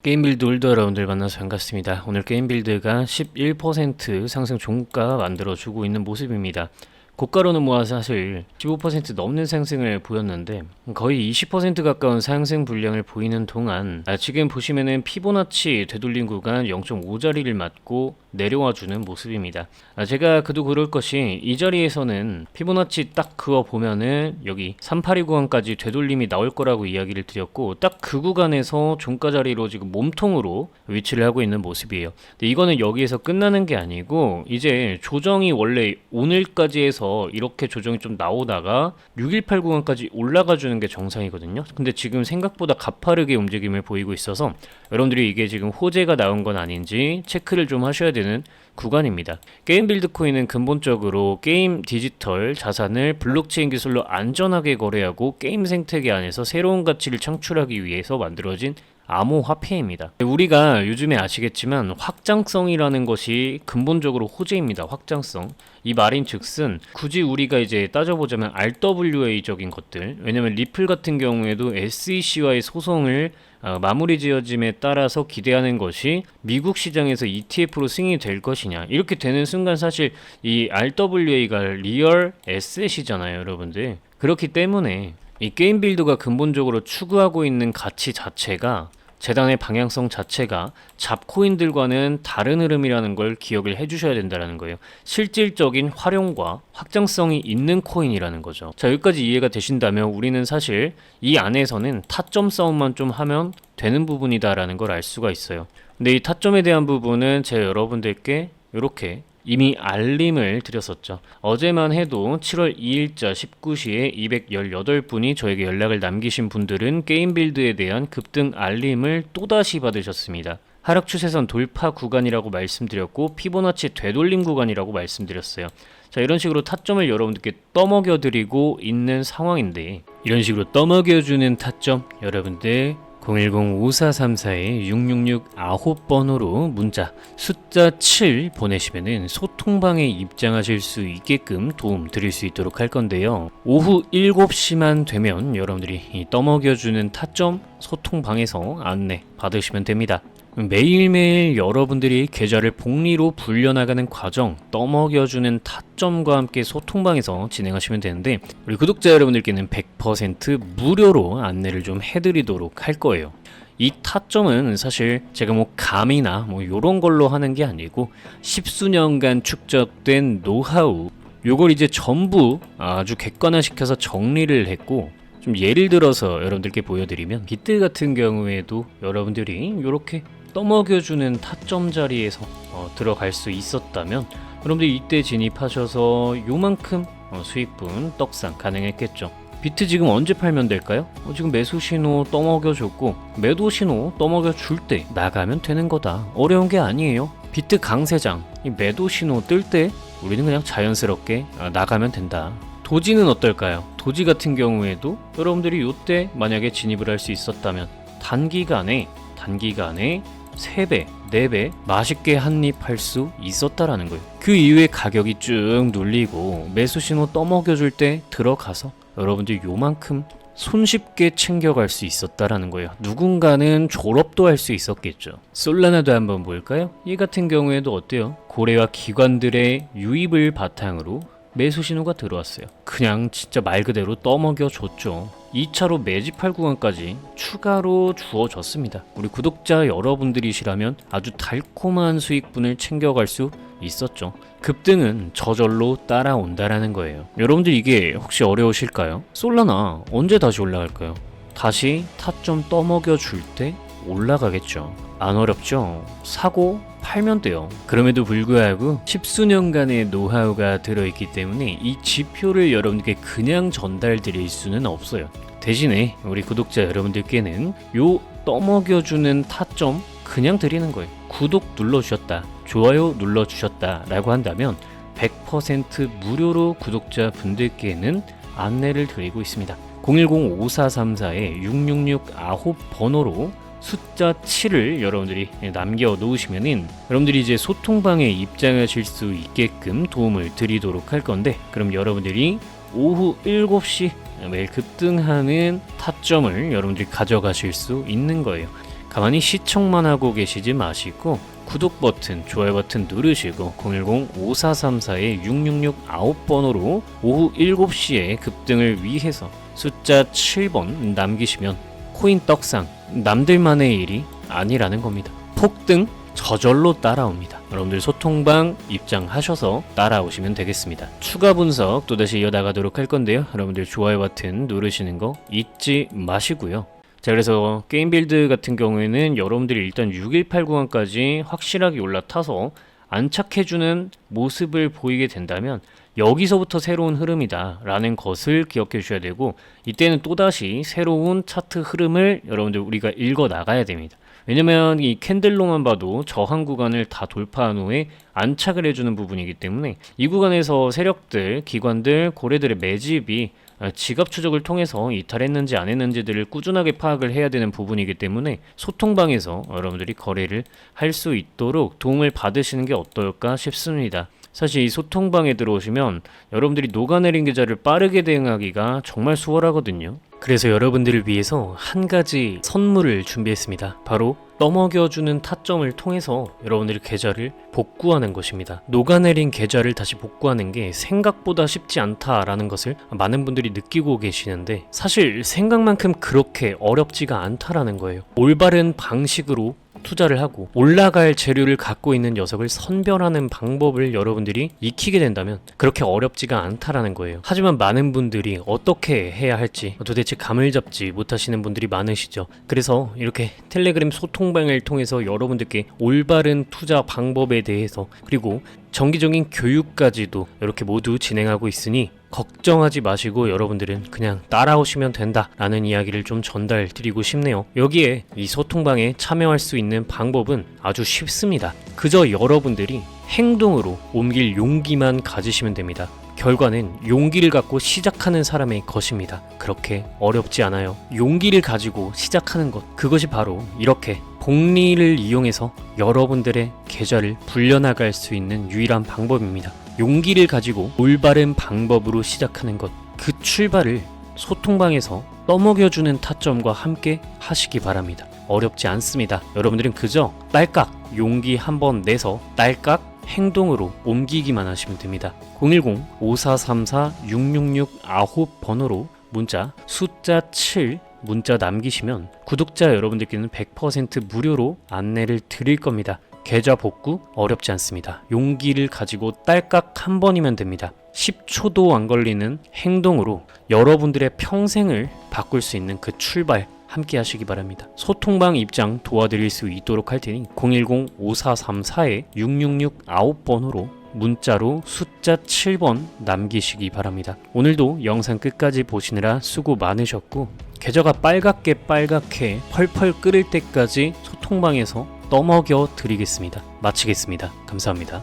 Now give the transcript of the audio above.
게임빌드 홀더 여러분들 만나서 반갑습니다. 오늘 게임빌드가 11% 상승 종가 만들어주고 있는 모습입니다. 고가로는 뭐 사실 15% 넘는 상승을 보였는데 거의 20% 가까운 상승 분량을 보이는 동안 아, 지금 보시면은 피보나치 되돌림 구간 0.5자리를 맞고 내려와 주는 모습입니다. 아, 제가 그도 그럴 것이 이 자리에서는 피보나치 딱 그어 보면은 여기 382 구간까지 되돌림이 나올 거라고 이야기를 드렸고 딱 그 구간에서 종가 자리로 지금 몸통으로 위치를 하고 있는 모습이에요. 근데 이거는 여기에서 끝나는 게 아니고 이제 조정이 원래 오늘까지 해서 이렇게 조정이 좀 나오다가 6189 구간까지 올라가 주는 게 정상이거든요. 근데 지금 생각보다 가파르게 움직임을 보이고 있어서 여러분들이 이게 지금 호재가 나온 건 아닌지 체크를 좀 하셔야 되는 구간입니다. 게임 빌드 코인은 근본적으로 게임 디지털 자산을 블록체인 기술로 안전하게 거래하고 게임 생태계 안에서 새로운 가치를 창출하기 위해서 만들어진 암호화폐입니다. 우리가 요즘에 아시겠지만 확장성이라는 것이 근본적으로 호재입니다. 확장성. 이 말인 즉슨 굳이 우리가 이제 따져보자면 RWA적인 것들 왜냐면 리플 같은 경우에도 SEC와의 소송을 어, 마무리 지어짐에 따라서 기대하는 것이 미국 시장에서 ETF로 승인이 될 것이냐 이렇게 되는 순간 사실 이 RWA가 리얼 에셋이잖아요 여러분들 그렇기 때문에 이 게임 빌드가 근본적으로 추구하고 있는 가치 자체가 재단의 방향성 자체가 잡코인들과는 다른 흐름이라는 걸 기억을 해주셔야 된다는 거예요. 실질적인 활용과 확장성이 있는 코인이라는 거죠. 자 여기까지 이해가 되신다면 우리는 사실 이 안에서는 타점 싸움만 좀 하면 되는 부분이다라는 걸 알 수가 있어요. 근데 이 타점에 대한 부분은 제가 여러분들께 이렇게 이미 알림을 드렸었죠. 어제만 해도 7월 2일자 19시에 218분이 저에게 연락을 남기신 분들은 게임 빌드에 대한 급등 알림을 또다시 받으셨습니다. 하락 추세선 돌파 구간이라고 말씀드렸고 피보나치 되돌림 구간이라고 말씀드렸어요. 자 이런 식으로 타점을 여러분들께 떠먹여 드리고 있는 상황인데 이런 식으로 떠먹여 주는 타점 여러분들 010-5434-6669 9번으로 문자 숫자 7 보내시면은 소통방에 입장하실 수 있게끔 도움 드릴 수 있도록 할 건데요. 오후 7시만 되면 여러분들이 이 떠먹여주는 타점 소통방에서 안내 받으시면 됩니다. 매일매일 여러분들이 계좌를 복리로 불려나가는 과정 떠먹여주는 타점과 함께 소통방에서 진행하시면 되는데 우리 구독자 여러분들께는 100% 무료로 안내를 좀 해드리도록 할 거예요. 이 타점은 사실 제가 뭐 감이나 뭐 요런 걸로 하는 게 아니고 십수년간 축적된 노하우 요걸 이제 전부 아주 객관화시켜서 정리를 했고 좀 예를 들어서 여러분들께 보여드리면 비트 같은 경우에도 여러분들이 이렇게 떠먹여주는 타점 자리에서 어, 들어갈 수 있었다면 여러분들 이때 진입하셔서 요만큼 어, 수익분 떡상 가능했겠죠. 비트 지금 언제 팔면 될까요? 어, 지금 매수 신호 떠먹여줬고 매도 신호 떠먹여줄 때 나가면 되는 거다. 어려운 게 아니에요. 비트 강세장 이 매도 신호 뜰 때 우리는 그냥 자연스럽게 아, 나가면 된다. 도지는 어떨까요? 도지 같은 경우에도 여러분들이 이때 만약에 진입을 할 수 있었다면 단기간에 단기간에 3배, 4배 맛있게 한입 할 수 있었다라는 거예요. 그 이후에 가격이 쭉 눌리고 매수 신호 떠먹여줄 때 들어가서 여러분들 요만큼 손쉽게 챙겨갈 수 있었다라는 거예요. 누군가는 졸업도 할 수 있었겠죠. 솔라나도 한번 볼까요? 이 같은 경우에도 어때요? 고래와 기관들의 유입을 바탕으로 매수 신호가 들어왔어요. 그냥 진짜 말 그대로 떠먹여 줬죠. 2차로 매집할 구간까지 추가로 주어졌습니다. 우리 구독자 여러분들이시라면 아주 달콤한 수익분을 챙겨갈 수 있었죠. 급등은 저절로 따라온다라는 거예요. 여러분들 이게 혹시 어려우실까요? 솔라나 언제 다시 올라갈까요? 다시 타점 떠먹여 줄 때 올라가겠죠. 안 어렵죠? 사고 팔면 돼요. 그럼에도 불구하고 십수년간의 노하우가 들어있기 때문에 이 지표를 여러분께 그냥 전달 드릴 수는 없어요. 대신에 우리 구독자 여러분들께는 요 떠먹여주는 타점 그냥 드리는 거예요. 구독 눌러주셨다. 좋아요 눌러주셨다. 라고 한다면 100% 무료로 구독자 분들께는 안내를 드리고 있습니다. 010-5434-6669번호로 숫자 7을 여러분들이 남겨 놓으시면은 여러분들이 이제 소통방에 입장하실 수 있게끔 도움을 드리도록 할 건데 그럼 여러분들이 오후 7시 매일 급등하는 타점을 여러분들이 가져가실 수 있는 거예요. 가만히 시청만 하고 계시지 마시고 구독 버튼, 좋아요 버튼 누르시고 010-5434-6669 번호로 오후 7시에 급등을 위해서 숫자 7번 남기시면 코인 떡상 남들만의 일이 아니라는 겁니다. 폭등 저절로 따라옵니다. 여러분들 소통방 입장하셔서 따라오시면 되겠습니다. 추가 분석 또다시 이어나가도록 할 건데요. 여러분들 좋아요 버튼 누르시는 거 잊지 마시고요. 자 그래서 게임 빌드 같은 경우에는 여러분들이 일단 6189 구간까지 확실하게 올라타서 안착해주는 모습을 보이게 된다면 여기서부터 새로운 흐름이다 라는 것을 기억해 주셔야 되고 이때는 또다시 새로운 차트 흐름을 여러분들 우리가 읽어 나가야 됩니다. 왜냐면 이 캔들로만 봐도 저항 구간을 다 돌파한 후에 안착을 해주는 부분이기 때문에 이 구간에서 세력들, 기관들, 고래들의 매집이 아, 지갑 추적을 통해서 이탈했는지 안 했는지들을 꾸준하게 파악을 해야 되는 부분이기 때문에 소통방에서 여러분들이 거래를 할 수 있도록 도움을 받으시는 게 어떨까 싶습니다. 사실 이 소통방에 들어오시면 여러분들이 녹아내린 계좌를 빠르게 대응하기가 정말 수월하거든요. 그래서 여러분들을 위해서 한 가지 선물을 준비했습니다. 바로 떠먹여주는 타점을 통해서 여러분들의 계좌를 복구하는 것입니다. 녹아내린 계좌를 다시 복구하는 게 생각보다 쉽지 않다라는 것을 많은 분들이 느끼고 계시는데 사실 생각만큼 그렇게 어렵지가 않다라는 거예요. 올바른 방식으로 투자를 하고 올라갈 재료를 갖고 있는 녀석을 선별하는 방법을 여러분들이 익히게 된다면 그렇게 어렵지가 않다라는 거예요. 하지만 많은 분들이 어떻게 해야 할지 도대체 감을 잡지 못하시는 분들이 많으시죠. 그래서 이렇게 텔레그램 소통방을 통해서 여러분들께 올바른 투자 방법에 대해서 그리고 정기적인 교육까지도 이렇게 모두 진행하고 있으니 걱정하지 마시고 여러분들은 그냥 따라오시면 된다라는 이야기를 좀 전달 드리고 싶네요. 여기에 이 소통방에 참여할 수 있는 방법은 아주 쉽습니다. 그저 여러분들이 행동으로 옮길 용기만 가지시면 됩니다. 결과는 용기를 갖고 시작하는 사람의 것입니다. 그렇게 어렵지 않아요. 용기를 가지고 시작하는 것, 그것이 바로 이렇게 복리를 이용해서 여러분들의 계좌를 불려나갈 수 있는 유일한 방법입니다. 용기를 가지고 올바른 방법으로 시작하는 것, 그 출발을 소통방에서 떠먹여주는 타점과 함께 하시기 바랍니다. 어렵지 않습니다. 여러분들은 그저 딸깍 용기 한번 내서 딸깍 행동으로 옮기기만 하시면 됩니다. 010-5434-6669 번호로 문자 숫자 7 문자 남기시면 구독자 여러분들께는 100% 무료로 안내를 드릴 겁니다. 계좌 복구 어렵지 않습니다. 용기를 가지고 딸깍 한 번이면 됩니다. 10초도 안 걸리는 행동으로 여러분들의 평생을 바꿀 수 있는 그 출발 함께 하시기 바랍니다. 소통방 입장 도와드릴 수 있도록 할 테니 010-5434-6669 번호로 문자로 숫자 7번 남기시기 바랍니다. 오늘도 영상 끝까지 보시느라 수고 많으셨고 계좌가 빨갛게 빨갛게 펄펄 끓을 때까지 소통방에서 떠먹여 드리겠습니다. 마치겠습니다. 감사합니다.